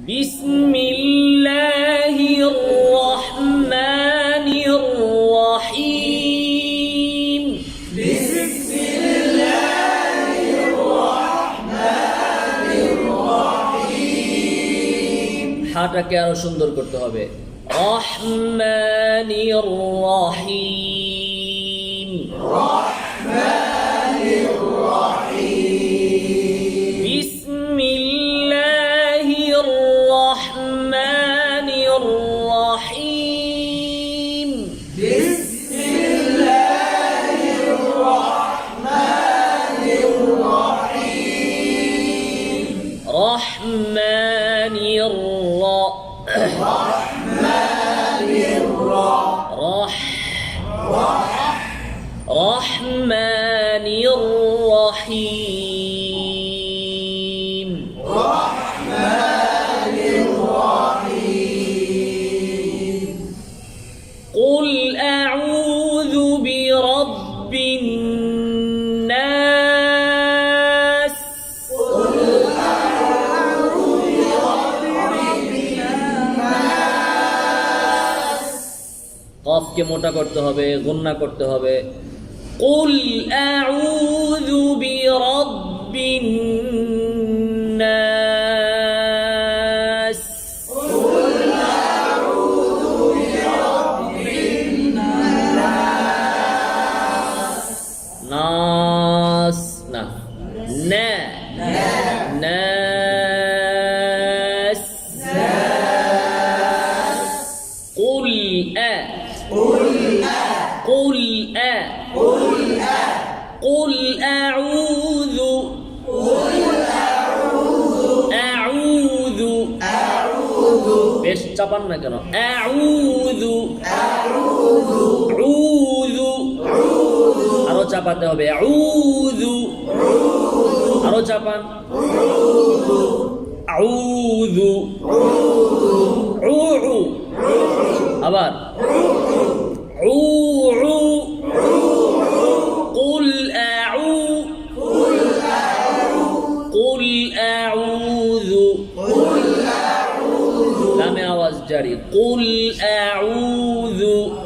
بسم الله الرحمن الرحيم হাটাকে আরো সুন্দর করতে হবে রহমানির রহিম বিসমিল্লাহির الرحمن الرا. الرحمن الرحيم. কফকে মোটা করতে হবে গুন্না করতে হবে কুল আউযু বিরাব্বিন নাস নাস না না নাস قل أ قل أ قل أعوذ أعوذ বেশ চাপান না কেন আউযু আউযু আরো চাপাতে হবে আউযু আরো চাপান আউযু আউযু আবার عو عو قل أعو قل قل أعوذ قل أعوذ قل أعوذ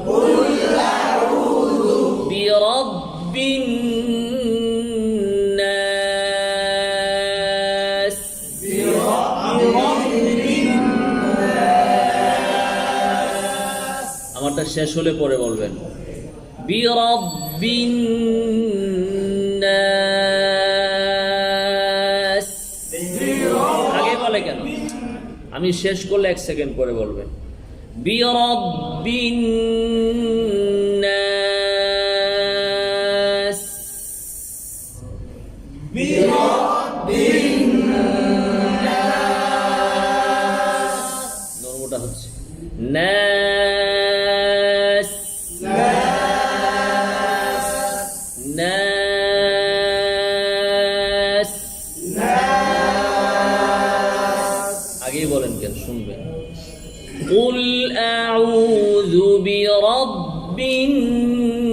قل أعوذ برب الناس. আমারটা শেষ হলে পরে বলবেন। আগে বলে কেন? আমি শেষ করলে এক সেকেন্ড পরে বলবেন। বিরব্বিন। নর্মটা হচ্ছে আগেই বলেন কেন শুনবেন قل أعوذ برب الناس